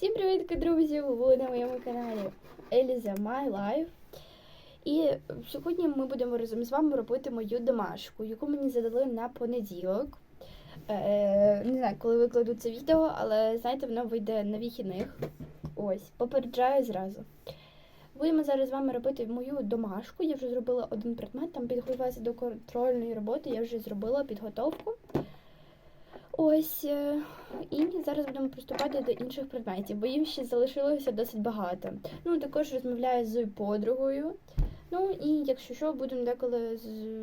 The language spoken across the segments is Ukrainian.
Всім привіт, друзі! Ви на моєму каналі Еліза My Life. І сьогодні ми будемо разом з вами робити мою домашку, яку мені задали на понеділок. Е, не знаю, коли викладу це відео, але знаєте, воно вийде на вихідних. Ось, попереджаю зразу. Будемо зараз з вами робити мою домашку. Я вже зробила один предмет, там підготувалася до контрольної роботи, я вже зробила підготовку. Ось. е, І зараз будемо приступати до інших предметів, бо їм ще залишилося досить багато. Ну, також розмовляю з подругою. Ну і якщо що, будемо деколи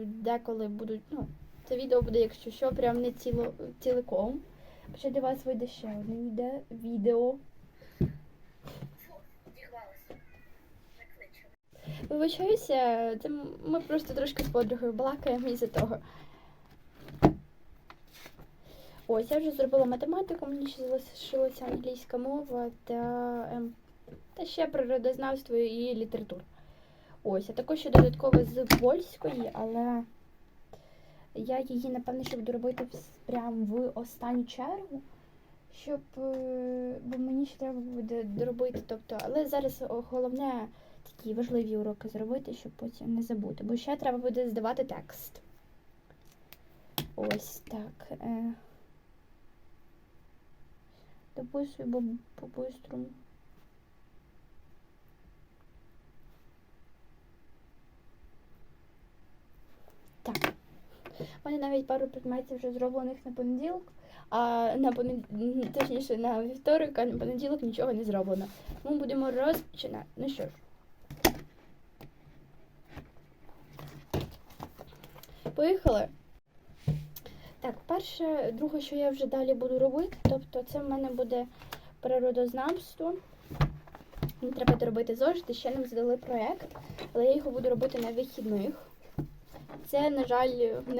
деколи будуть. Ну, це відео буде, якщо що, прям не ціло, ціликом. Ще для вас вийде ще одне віде- відео. Вибачаюся, ми просто трошки з подругою балакаємо із-за того. Ось, я вже зробила математику, мені ще залишилася англійська мова та, ем, та ще природознавство і література. Ось, а також ще додатково з польської, але я її, напевно, ще буду робити вс- прям в останню чергу, щоб, е, бо мені ще треба буде доробити. Тобто, але зараз головне такі важливі уроки зробити, щоб потім не забути. Бо ще треба буде здавати текст. Ось так. Е. Дописую бо по-бистрому. Так. У мене навіть пару предметів вже зроблених на понеділок, а на понеділок, точніше на вівторок, а на понеділок нічого не зроблено. Ми будемо розпочинати. Ну що ж. Поїхали. Так, перше, друге, що я вже далі буду робити, тобто це в мене буде природознавство. Мені треба доробити зошити, ще нам задали проєкт, але я його буду робити на вихідних. Це, на жаль,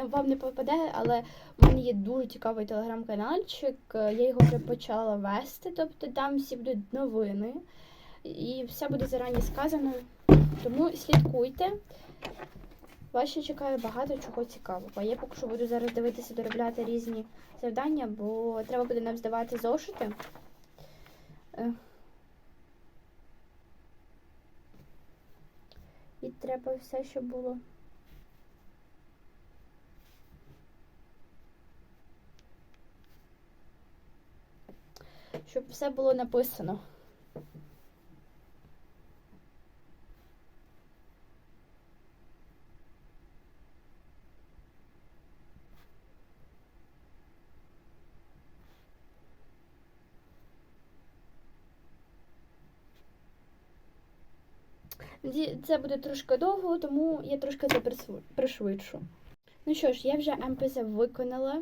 вам не попаде, але в мене є дуже цікавий телеграм-канальчик. Я його вже почала вести, тобто там всі будуть новини. І все буде зарані сказано. Тому слідкуйте. Вас ще чекає багато чого цікавого. Я поки що буду зараз дивитися, доробляти різні завдання, бо треба буде нам здавати зошити. Е. І треба все, щоб було. Щоб все було написано. Це буде трошки довго, тому я трошки це пришвидшу. Ну що ж, я вже МПЗ виконала.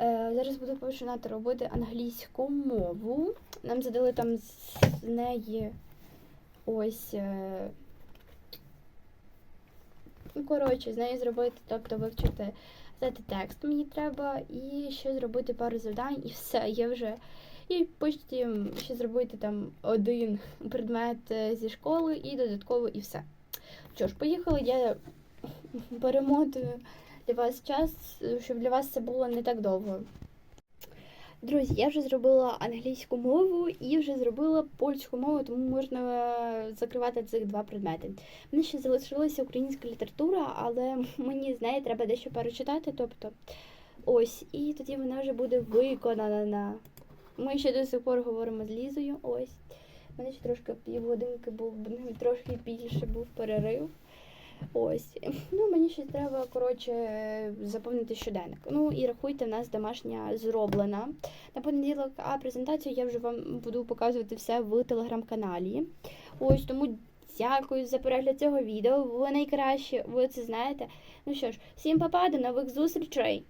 Е, зараз буду починати робити англійську мову. Нам задали там з неї ось. Ну, коротше, з нею зробити, тобто вивчити здати текст мені треба, і ще зробити пару завдань, і все, я вже. І потім ще зробити там один предмет е, зі школи і додатково і все. Що ж, поїхали, я перемотую для вас час, щоб для вас це було не так довго. Друзі, я вже зробила англійську мову і вже зробила польську мову, тому можна закривати цих два предмети. Мені ще залишилася українська література, але мені з неї треба дещо перечитати. Тобто, ось, і тоді вона вже буде виконана. Ми ще до сих пор говоримо з Лізою. Ось. У мене ще трошки півгодинки був, трошки більше був перерив. Ось. Ну, мені ще треба, коротше, заповнити щоденник. Ну і рахуйте, в нас домашня зроблена. На понеділок, а презентацію я вже вам буду показувати все в телеграм-каналі. Ось тому дякую за перегляд цього відео. Ви найкраще, ви це знаєте. Ну що ж, всім па-па, до нових зустрічей!